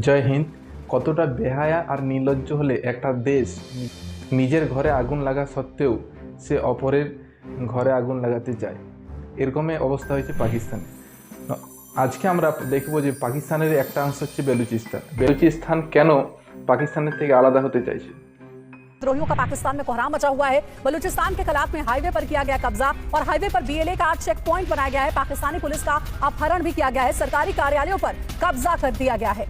জয় হিন্দ কতটা বেহায়া আর নির্লজ্জ হলে একটা দেশ নিজের ঘরে আগুন লাগা সত্ত্বেও সে অপরের ঘরে আগুন লাগাতে যায় এরকমই অবস্থা হয়েছে পাকিস্তানে ন- আজকে আমরা দেখব যে পাকিস্তানের একটা অংশ হচ্ছে বেলুচিস্তান বেলুচিস্তান কেন পাকিস্তানের থেকে আলাদা হতে চাইছে विद्रोहियों का पाकिस्तान में कोहराम मचा हुआ है बलूचिस्तान के खिलाफ में हाईवे पर किया गया कब्जा और हाईवे पर बीएलए का आज चेक पॉइंट बनाया गया है पाकिस्तानी पुलिस का अपहरण भी किया गया है सरकारी कार्यालयों पर कब्जा कर दिया गया है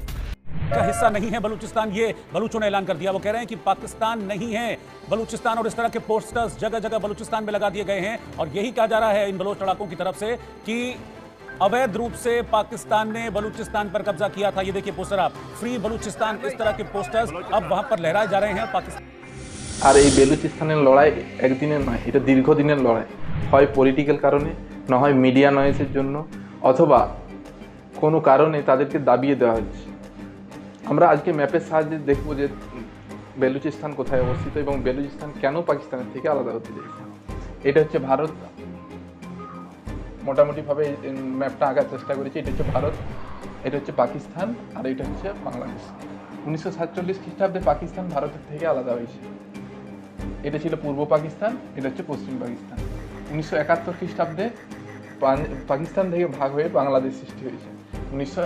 का हिस्सा नहीं है बलूचिस्तान ये बलूचों ने ऐलान कर दिया वो कह रहे हैं कि पाकिस्तान नहीं है बलूचिस्तान और इस तरह के पोस्टर्स जगह जगह बलूचिस्तान में लगा दिए गए हैं और यही कहा जा रहा है इन बलोच लड़ाकों की तरफ से कि अवैध रूप से पाकिस्तान ने बलूचिस्तान पर कब्जा किया था ये देखिए पोस्टर आप फ्री बलूचिस्तान इस तरह के पोस्टर्स अब वहां पर लहराए जा रहे हैं पाकिस्तान আর এই বেলুচিস্তানের লড়াই একদিনের নয় এটা দীর্ঘদিনের লড়াই হয় পলিটিক্যাল কারণে না হয় মিডিয়া নয়েসের জন্য অথবা কোনো কারণে তাদেরকে দাবিয়ে দেওয়া হচ্ছে আমরা আজকে ম্যাপের সাহায্যে দেখব যে বেলুচিস্তান কোথায় অবস্থিত এবং বেলুচিস্তান কেন পাকিস্তানের থেকে আলাদা হতে চাইছে? এটা হচ্ছে ভারত। মোটামুটিভাবে ম্যাপটা আঁকার চেষ্টা করেছি। এটা হচ্ছে ভারত, এটা হচ্ছে পাকিস্তান, আর এটা হচ্ছে বাংলাদেশ। উনিশশো সাতচল্লিশ খ্রিস্টাব্দে পাকিস্তান ভারতের থেকে আলাদা হয়েছে। এটা ছিল পূর্ব পাকিস্তান, এটা হচ্ছে পশ্চিম পাকিস্তান। উনিশশো একাত্তর খ্রিস্টাব্দে পাকিস্তান থেকে ভাগ হয়ে বাংলাদেশ সৃষ্টি হয়েছে। উনিশশো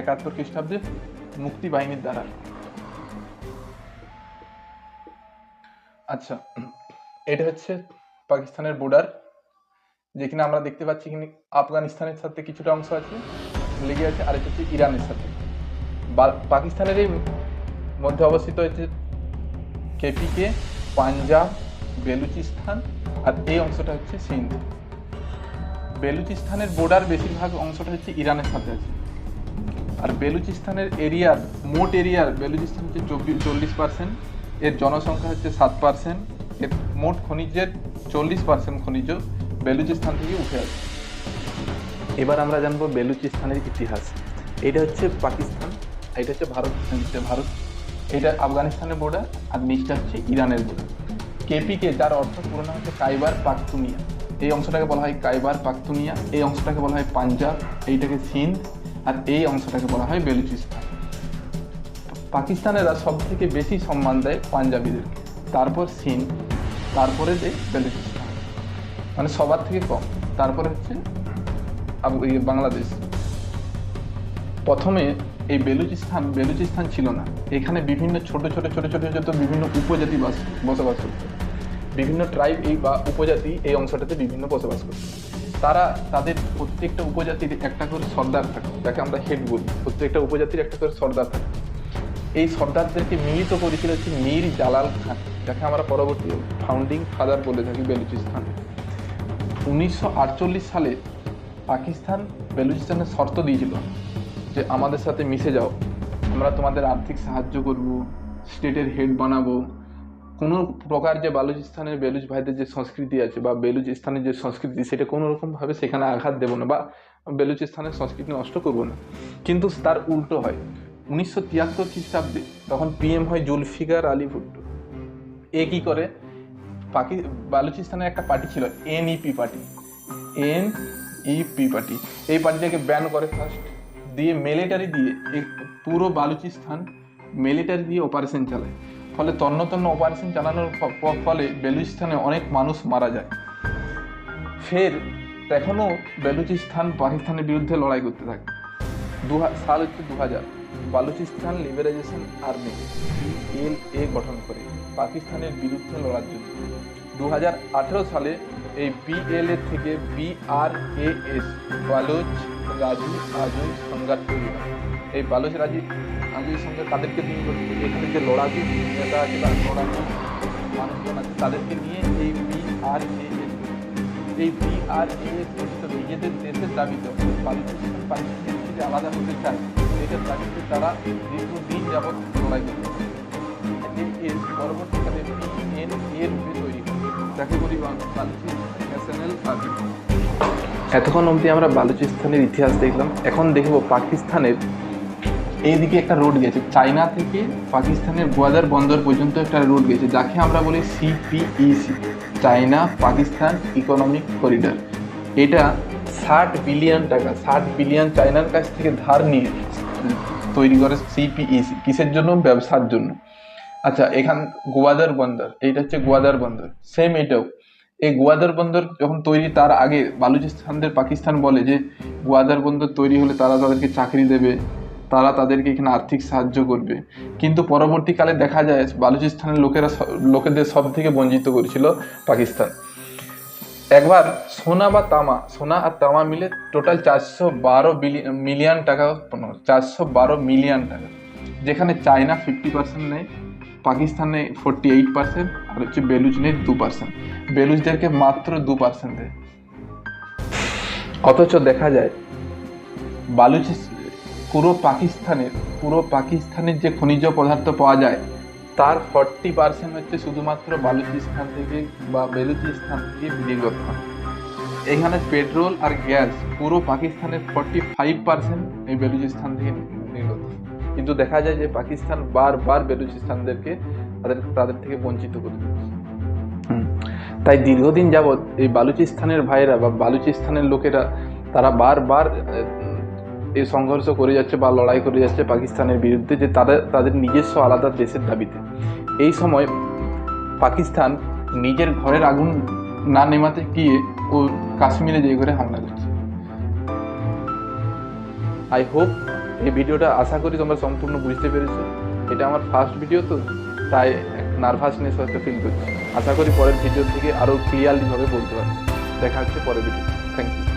একাত্তর খ্রিস্টাব্দে মুক্তি বাহিনীর দ্বারা। আচ্ছা এটা হচ্ছে পাকিস্তানের বর্ডার যেখানে আমরা দেখতে পাচ্ছি আফগানিস্তানের সাথে কিছুটা অংশ আছে, লেগে আছে আর হচ্ছে ইরানের সাথে। পাকিস্তানের এই মধ্যে অবস্থিত হচ্ছে কেপিকে পাঞ্জাব, বেলুচিস্তান আর এই অংশটা হচ্ছে সিন্ধ। বেলুচিস্তানের বর্ডার বেশিরভাগ অংশটা হচ্ছে ইরানের সাথে আছে। আর বেলুচিস্তানের এরিয়ার, মোট এরিয়ার বেলুচিস্তান হচ্ছে চব্বিশ চল্লিশ পার্সেন্ট এর জনসংখ্যা হচ্ছে সাত পার্সেন্ট এর মোট খনিজের চল্লিশ পার্সেন্ট খনিজ বেলুচিস্তান থেকে উঠে আসে। এবার আমরা জানব বেলুচিস্তানের ইতিহাস। এটা হচ্ছে পাকিস্তান এটা হচ্ছে ভারত ভারত। এটা আফগানিস্তানের বর্ডার আর নিচটা হচ্ছে ইরানের বর্ডার কেপিকে, যার অর্থ পুরো নাম হচ্ছে কাইবার পাখতুনিয়া। এই অংশটাকে বলা হয় কাইবার পাখতুনিয়া, এই অংশটাকে বলা হয় পাঞ্জাব, এইটাকে সিন্ধ আর এই অংশটাকে বলা হয় বেলুচিস্তান পাকিস্তানেরা সব থেকে বেশি সম্মান দেয় পাঞ্জাবিদেরকে। তারপর সিন্ধ, তারপরে দেয় বেলুচিস্তান মানে সবার থেকে কম। তারপরে হচ্ছে বাংলাদেশ। প্রথমে এই বেলুচিস্তান বেলুচিস্তান ছিল না। এখানে বিভিন্ন ছোট ছোট ছোট ছোট ছোট বিভিন্ন উপজাতি বাস, বসবাস করত। বিভিন্ন ট্রাইব এই বা উপজাতি এই অংশটাতে বিভিন্ন বসবাস করত। তারা তাদের প্রত্যেকটা উপজাতির একটা করে সর্দার থাকে, যাকে আমরা হেড বলি। প্রত্যেকটা উপজাতির একটা করে সর্দার থাকে। এই সর্দারদেরকে মিলিত করেছিল হচ্ছে মীর জালাল খান, যাকে আমরা পরবর্তী ফাউন্ডিং ফাদার বলে থাকি বেলুচিস্তান। উনিশশো আটচল্লিশ সালে পাকিস্তান বেলুচিস্তানের শর্ত দিয়েছিল যে, আমাদের সাথে মিশে যাও। আমরা তোমাদের আর্থিক সাহায্য করব, স্টেটের হেড বানাবো। কোনো প্রকার যে বালুচিস্তানের বেলুচ ভাইদের যে সংস্কৃতি আছে বা বেলুচিস্তানের যে সংস্কৃতি, সেটা কোনো রকমভাবে সেখানে আঘাত দেবো না বা বেলুচিস্তানের সংস্কৃতি নষ্ট করব না। কিন্তু তার উল্টো হয়। উনিশশো তিয়াত্তর খ্রিস্টাব্দে তখন পিএম হয় জুলফিকার আলী ভুট্টো। এ কী করে? পাকি বালুচিস্তানের একটা পার্টি ছিল NEP party. N E P party. এই পার্টিটাকে ব্যান করে ফার্স্ট দিয়ে মিলিটারি দিয়ে পুরো বালুচিস্তান মিলিটারি দিয়ে অপারেশন চালায়। ফলে তন্ন তন্ন অপারেশন চালানোর ফলে বেলুচিস্তানে অনেক মানুষ মারা যায়। ফের এখনও বেলুচিস্তান পাকিস্তানের বিরুদ্ধে লড়াই করতে থাকে। দু সাল হচ্ছে দু হাজার Balochistan liberation army L A গঠন করে, পাকিস্তানের বিরুদ্ধে লড়ার জন্য। দু হাজার আঠেরো সালে এই বিএলএ থেকে বিআরএএস বালুচ, রাজু আজই সংঘাত তৈরি হয়। এই বালুচ রাজি আজই সংঘাত তাদেরকে নিয়ে। এখানে যে লড়াকু নেতা আছে বা লড়াকু মানুষজন আছে, তাদেরকে নিয়ে এই বিআরএএস এই বিআরএএস গঠিত নিজেদের দেশের দাবিতে বালুচিস্তান পাকিস্তান থেকে আলাদা হতে চায় এটার দাবিতে তারা দীর্ঘদিন যাবৎ লড়াই থাকে। এর পরবর্তীকালে বিএন এর তৈরি যাকে বলি ন্যাশনাল এতক্ষণ অবধি আমরা বালুচিস্তানের ইতিহাস দেখলাম এখন দেখব পাকিস্তানের এইদিকে একটা রোড গেছে। চায়না থেকে পাকিস্তানের গোয়াদার বন্দর পর্যন্ত একটা রোড গেছে, যাকে আমরা বলি CPEC China Pakistan economic corridor এটা ষাট বিলিয়ন টাকা, ষাট বিলিয়ন চায়নার কাছ থেকে ধার নিয়ে তৈরি করে সিপিইসি কিসের জন্য? ব্যবসার জন্য। আচ্ছা এখান গোয়াদার বন্দর, এইটা হচ্ছে গোয়াদার বন্দর। সেম এটাও। এই গোয়াদার বন্দর যখন তৈরি, তার আগে বালুচিস্তানদের পাকিস্তান বলে যে, গোয়াদার বন্দর তৈরি হলে তারা তাদেরকে চাকরি দেবে। তারা তাদেরকে এখানে আর্থিক সাহায্য করবে। কিন্তু পরবর্তীকালে দেখা যায় বালুচিস্তানের লোকেরা লোকেদের সব থেকে বঞ্চিত করেছিল পাকিস্তান। একবার সোনা বা তামা, সোনা আর তামা মিলে টোটাল চারশো বারো মিলিয়ন টাকা উৎপন্ন চারশো বারো মিলিয়ন টাকা, যেখানে চায়না ফিফটি পার্সেন্ট নেয়, পাকিস্তানে ফোরটি এইট পার্সেন্ট আর হচ্ছে বেলুচ নেয় দু পার্সেন্ট বেলুচদেরকে মাত্র দু পার্সেন্ট দেয়। অথচ দেখা যায় বালুচিস পুরো পাকিস্তানের পুরো পাকিস্তানের যে খনিজ পদার্থ পাওয়া যায়, তার ফর্টি পার্সেন্ট হচ্ছে শুধুমাত্র বালুচিস্তান থেকে বা বেলুচিস্তান থেকে নির্গত হয় এখানে পেট্রোল আর গ্যাস পুরো পাকিস্তানের ফর্টি ফাইভ পার্সেন্ট এই বেলুচিস্তান থেকে নির্গত। কিন্তু দেখা যায় যে পাকিস্তান বারবার বেলুচিস্তানদেরকে তাদের তাদের থেকে বঞ্চিত করে তাই দীর্ঘদিন যাবৎ এই বালুচিস্তানের ভাইয়েরা বা বালুচিস্তানের লোকেরা, তারা বারবার এই সংঘর্ষ করে যাচ্ছে বা লড়াই করে যাচ্ছে পাকিস্তানের বিরুদ্ধে যে তাদের তাদের নিজস্ব আলাদা দেশের দাবিতে। এই সময় পাকিস্তান নিজের ঘরের আগুন না নেমাতে গিয়ে ও কাশ্মীরে যে করে হামলা করছে। আই হোপ এই ভিডিওটা আশা করি তোমরা সম্পূর্ণ বুঝতে পেরেছ। এটা আমার ফার্স্ট ভিডিও তো, তাই নার্ভাসনেস হয়তো ফিল করছি। আশা করি পরের ভিডিও থেকে আরও ক্লিয়ারলিভাবে বলতে পারব। দেখা হচ্ছে পরের ভিডিও থ্যাংক ইউ